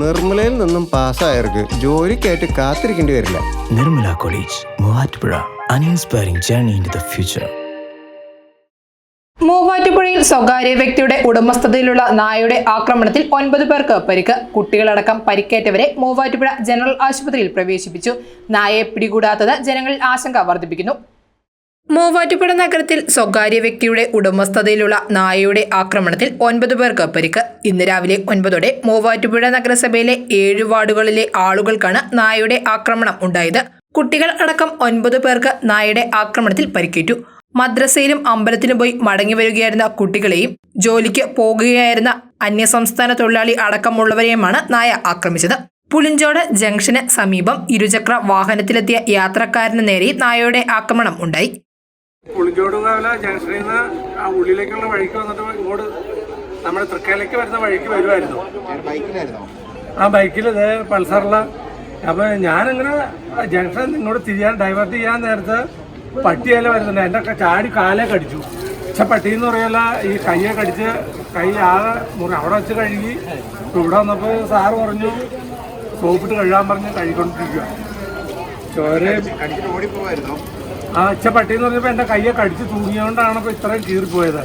നിർമ്മലയിൽ നിന്നും പാസ്സായവർക്ക് ജോലിക്കായിട്ട് കാത്തിരിക്കേണ്ടി വരില്ല. Nirmala college Muvattupuzha an inspiring journey in the future മൂവാറ്റുപുഴയിൽ സ്വകാര്യ വ്യക്തിയുടെ ഉടമസ്ഥതയിലുള്ള നായയുടെ ആക്രമണത്തിൽ ഒൻപത് പേർക്ക് പരിക്ക്. കുട്ടികളടക്കം പരിക്കേറ്റവരെ മൂവാറ്റുപുഴ ജനറൽ ആശുപത്രിയിൽ പ്രവേശിപ്പിച്ചു. നായയെ പിടികൂടാത്തത് ജനങ്ങളിൽ ആശങ്ക വർദ്ധിപ്പിക്കുന്നു. മൂവാറ്റുപുഴ നഗരത്തിൽ സ്വകാര്യ വ്യക്തിയുടെ ഉടമസ്ഥതയിലുള്ള നായയുടെ ആക്രമണത്തിൽ ഒൻപത് പേർക്ക് പരിക്ക് ഇന്ന് രാവിലെ ഒൻപതോടെ മൂവാറ്റുപുഴ നഗരസഭയിലെ ഏഴ് വാർഡുകളിലെ ആളുകൾക്കാണ് നായയുടെ ആക്രമണം ഉണ്ടായത്. കുട്ടികൾ അടക്കം ഒൻപത് പേർക്ക് നായയുടെ ആക്രമണത്തിൽ പരിക്കേറ്റു. മദ്രസയിലും അമ്പലത്തിലും പോയി മടങ്ങി വരികയായിരുന്ന കുട്ടികളെയും ജോലിക്ക് പോകുകയായിരുന്ന അന്യസംസ്ഥാന തൊഴിലാളി അടക്കമുള്ളവരെയുമാണ് നായ ആക്രമിച്ചത്. പുളിഞ്ചോട് ജംഗ്ഷന് സമീപം ഇരുചക്ര വാഹനത്തിലെത്തിയ യാത്രക്കാരന് നേരെ നായയുടെ ആക്രമണം ഉണ്ടായി. പുളിഞ്ചോട് കാവല ജംഗ്ഷനിൽ നിന്ന് ആ ഉള്ളിലേക്കുള്ള വഴിക്ക് വന്നിട്ട് ഇങ്ങോട്ട് നമ്മുടെ തൃക്കയിലേക്ക് വരുന്ന വഴിക്ക് വരുമായിരുന്നു ആ ബൈക്കിൽ ഇതേ പൾസറിൽ. അപ്പൊ ഞാനിങ്ങനെ ജംഗ്ഷൻ ഇങ്ങോട്ട് തിരിയാൻ ഡൈവേർട്ട് ചെയ്യാൻ നേരത്ത് പട്ടിയല്ല വരുന്നുണ്ട്. എന്റെ ചാടി കാലേ കടിച്ചു പക്ഷെ പട്ടി എന്ന് പറയല്ല ഈ കയ്യെ കടിച്ച് കൈ ആകെ മുറി അവിടെ വെച്ച് കഴുകി ഇവിടെ വന്നപ്പോൾ സാറ് പറഞ്ഞു സോപ്പിട്ട് കഴുകാൻ പറഞ്ഞ് കഴുകിക്കൊണ്ടിരിക്കുക ചോരയും ആ പട്ടി എന്ന് പറഞ്ഞപ്പോ എന്റെ കയ്യെ കടിച്ച് തൂങ്ങിയോണ്ടാണ് ഇപ്പൊ ഇത്രയും കീറിപ്പോയത്.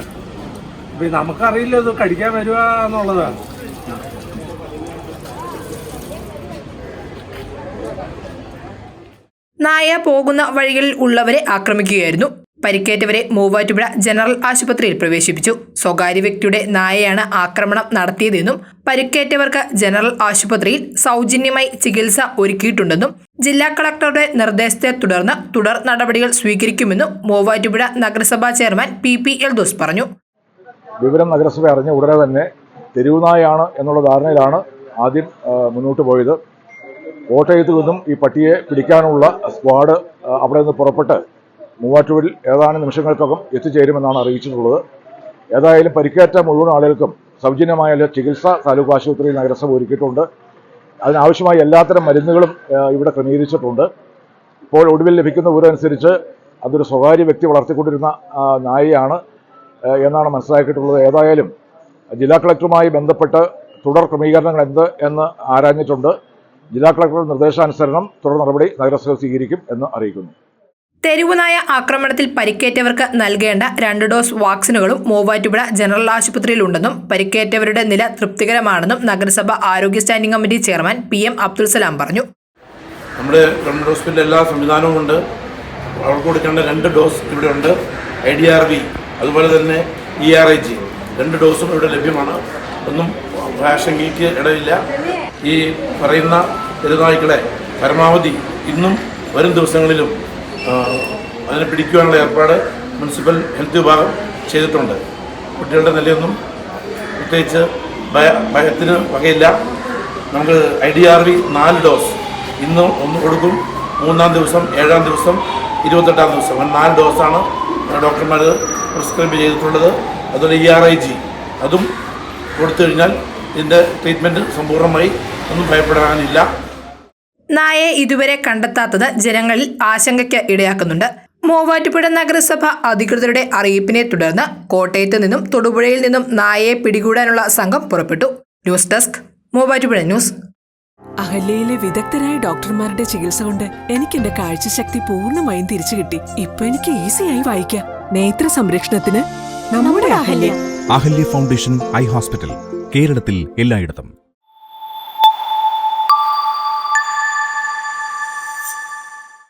അപ്പൊ നമുക്കറിയില്ല ഇത് കടിക്കാൻ വരുക എന്നുള്ളത്. നായ പോകുന്ന വഴികളിൽ ഉള്ളവരെ ആക്രമിക്കുകയായിരുന്നു. പരിക്കേറ്റവരെ മൂവാറ്റുപുഴ ജനറൽ ആശുപത്രിയിൽ പ്രവേശിപ്പിച്ചു. സ്വകാര്യ വ്യക്തിയുടെ നായയാണ് ആക്രമണം നടത്തിയതെന്നും പരിക്കേറ്റവർക്ക് ജനറൽ ആശുപത്രിയിൽ സൗജന്യമായി ചികിത്സ ഒരുക്കിയിട്ടുണ്ടെന്നും ജില്ലാ കളക്ടറുടെ നിർദ്ദേശത്തെ തുടർന്ന് തുടർ നടപടികൾ സ്വീകരിക്കുമെന്നും മൂവാറ്റുപുഴ നഗരസഭാ ചെയർമാൻ പി പി എൽദോസ് പറഞ്ഞു. വിവരം നഗരസഭ അറിഞ്ഞ ഉടനെ തന്നെ തെരുവുനായാണ് എന്നുള്ള ധാരണയിലാണ് ആദ്യം മുന്നോട്ട് പോയത്. കോട്ടയത്ത് നിന്നും ഈ പട്ടിയെ പിടിക്കാനുള്ള സ്ക്വാഡ് അവിടെ നിന്ന് പുറപ്പെട്ട് മൂവാറ്റുപുരിൽ ഏതാനും നിമിഷങ്ങൾക്കകം എത്തിച്ചേരുമെന്നാണ് അറിയിച്ചിട്ടുള്ളത്. ഏതായാലും പരിക്കേറ്റ മുഴുവൻ ആളുകൾക്കും സൗജന്യമായ ചികിത്സ താലൂക്ക് ആശുപത്രിയിൽ നഗരസഭ ഒരുക്കിയിട്ടുണ്ട്. അതിനാവശ്യമായ എല്ലാത്തരം മരുന്നുകളും ഇവിടെ ക്രമീകരിച്ചിട്ടുണ്ട്. ഇപ്പോൾ ഒടുവിൽ ലഭിക്കുന്ന വിവരം അനുസരിച്ച് അതൊരു സ്വകാര്യ വ്യക്തി വളർത്തിക്കൊണ്ടിരുന്ന നായയാണ് എന്നാണ് മനസ്സിലാക്കിയിട്ടുള്ളത്. ഏതായാലും ജില്ലാ കളക്ടറുമായി ബന്ധപ്പെട്ട് തുടർ ക്രമീകരണങ്ങൾ എന്ത് എന്ന് ആരാഞ്ഞിട്ടുണ്ട്. ജില്ലാ കളക്ടറുടെ നിർദ്ദേശാനുസരണം തുടർ നടപടി നഗരസഭ സ്വീകരിക്കും എന്ന് അറിയിക്കുന്നു. തെരുവുനായ ആക്രമണത്തിൽ പരിക്കേറ്റവർക്ക് നൽകേണ്ട രണ്ട് ഡോസ് വാക്സിനുകളും മൂവാറ്റുപുഴ ജനറൽ ആശുപത്രിയിലുണ്ടെന്നും പരിക്കേറ്റവരുടെ നില തൃപ്തികരമാണെന്നും നഗരസഭ ആരോഗ്യ standing committee chairman P M Abdul Salam പറഞ്ഞു. നമ്മുടെ ഗവൺമെന്റ് ഹോസ്പിറ്റലിൽ എല്ലാ സംവിധാനവും ഉണ്ട്. അവർക്ക് കൊടുക്കേണ്ട രണ്ട് ഡോസ് ഇവിടെ ഉണ്ട് ഐ ഡി ആർ ബി അതുപോലെ തന്നെ ഇ ആർ ഐ ജി. രണ്ട് ഡോസും ഇവിടെ ലഭ്യമാണ്. ഒന്നും ആശങ്കയ്ക്ക് ഇടയില്ല. ഈ പറയുന്ന തെരുനായ്ക്കളെ പരമാവധി ഇന്നും വരും ദിവസങ്ങളിലും അതിനെ പിടിക്കുവാനുള്ള ഏർപ്പാട് മുനിസിപ്പൽ ഹെൽത്ത് വിഭാഗം ചെയ്തിട്ടുണ്ട്. കുട്ടികളുടെ നിലയൊന്നും പ്രത്യേകിച്ച് ഭയ ഭയത്തിന് വകയില്ല. നമുക്ക് ഐ ഡി ആർ വി നാല് ഡോസ്. ഇന്ന് ഒന്ന് കൊടുക്കും മൂന്നാം ദിവസം ഏഴാം ദിവസം ഇരുപത്തെട്ടാം ദിവസം. അങ്ങനെ നാല് ഡോസാണ് ഡോക്ടർമാർ പ്രിസ്ക്രൈബ് ചെയ്തിട്ടുള്ളത്. അതുപോലെ ഇ ആർ ഐ ജി. അതും കൊടുത്തു കഴിഞ്ഞാൽ ഇതിന്റെ ട്രീറ്റ്മെന്റ് സമ്പൂർണമായി ഒന്നും ഭയപ്പെടാനില്ല. നായയെ ഇതുവരെ കണ്ടെത്താത്തത് ജനങ്ങളിൽ ആശങ്കയ്ക്ക് ഇടയാക്കുന്നുണ്ട്. മൂവാറ്റുപുഴ നഗരസഭ അധികൃതരുടെ അറിയിപ്പിനെ തുടർന്ന് കോട്ടയത്ത് നിന്നും തൊടുപുഴയിൽ നിന്നും നായയെ പിടികൂടാനുള്ള സംഘം പുറപ്പെട്ടു. News desk Muvattupuzha news. അഹല്യയിലെ വിദഗ്ധരായ ഡോക്ടർമാരുടെ ചികിത്സ കൊണ്ട് എനിക്ക് എന്റെ കാഴ്ചശക്തി പൂർണമായും തിരിച്ചു കിട്ടി. ഇപ്പൊ എനിക്ക് ഈസിയായി വായിക്കാം. നേത്ര സംരക്ഷണത്തിന് നമ്മുടെ Ahalya. Ahalya foundation eye hospital കേരളത്തിൽ എല്ലായിടത്തും.